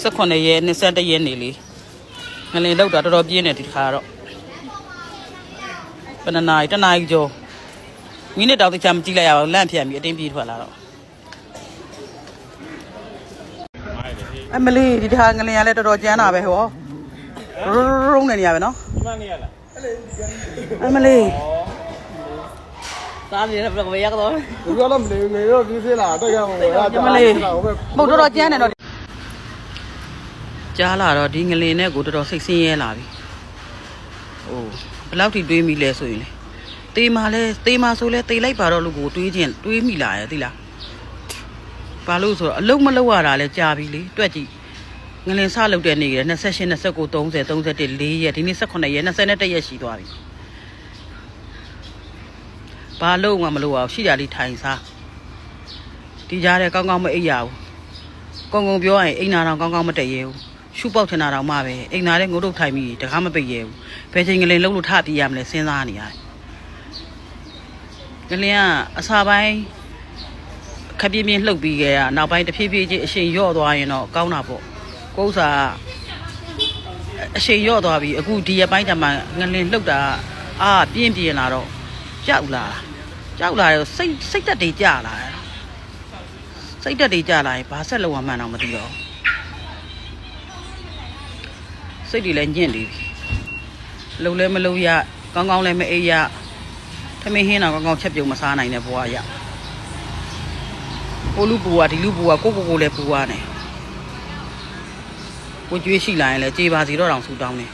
18ရက်21ရက်နေလေငလင်လောက်တာတော်တော်ပြင်းတယ်ဒီတစ်ခါတော့ဘယ်နှစ်နာရီတစ်နာရီကျော်မိနစ်တောင်တခြားမကြည့်လိုက်ရပါဘူးလန့်ဖြတ်ပြီးအတင်းပြေးထွက်လာတော့အမလီဒီတစ်ခါငလင်ကလည်းတော်တော်ကျန်းတာပဲဟောရုံးနေနေရပဲနော်မှန်နေရလားအမလီသားနေတော့ဘယ်ရောက်တော့ဒီကတော့မနေနေတော့ဒီသေးလားတော့ရမှာပဲအမလီမဟုတ်တော်တော်ကျန်းတယ်တော့ ကြားလာတော့ဒီငလင်နဲ့ကိုတော်တော်စိတ်ဆင်းရဲလာပြီဟိုဘယ်လောက်ထိတွေးမိလဲဆိုရင်လေတေးမာလဲတေးမာဆိုလဲတေးလိုက်ပါတော့လို့ကိုတွေးခြင်းတွေးမိလာရဲ့သိလားဘာလို့ဆိုတော့အလုံးမလုံးရတာလဲကြာပြီလေတွက်ကြည့်ငလင်စလုပ်တဲ့နေ့က28 29 30 31 4ရက်ဒီနေ့18ရက်21ရက်ရှိသွားပြီဘာလို့မှမလို့အောင်ရှိကြလေးထိုင်စားဒီကြားထဲကောင်းကောင်းမအိပ်ရဘူးကုံကုံပြောရရင်အိမ်နာတော်ကောင်းကောင်းမတည့်ရဘူး ရှုပေါက်ထင်တာတော့မှပဲအိမ်နာတဲ့ငို့တို့ထိုင်ပြီးတကားမပိတ်ရဘူးဘယ်ချိန်ကလေးလှုပ်လို့ထပြေးရမလဲစဉ်းစားနေရတယ်ကလေးကအစာပိုင်းခပ်ပြင်းပြင်းလှုပ်ပြီးခဲ့ရနောက်ပိုင်းတဖြည်းဖြည်းချင်းအရှိန်လျော့သွားရင်တော့ကောင်းတာပေါ့ကိုဥစားအရှိန်လျော့သွားပြီအခုဒီရပိုင်းတမှာငလင်လှုပ်တာအာပြင်းပြင်းလာတော့ကြောက်လာကြောက်လာတော့စိတ်စိတ်တက်တွေကြလာတယ်စိတ်တက်တွေကြလာရင်ဘာဆက်လုပ်ရမှန်းတော့မသိတော့ စိတ်တွေလည်းညင့်နေပြီလှုပ်လည်းမလှုပ်ရကောင်းကောင်းလည်းမအိပ်ရထမင်းဟင်းတော့ကောင်းကောင်းချက်ပြုံမစားနိုင်တဲ့ဘဝရကိုလူပူကဒီလူပူကကိုကိုကိုလည်းပူရတယ်ကိုကြွေးရှိလာရင်လည်းကြေးပါစီတော့တောင်ဆူတောင်းတယ်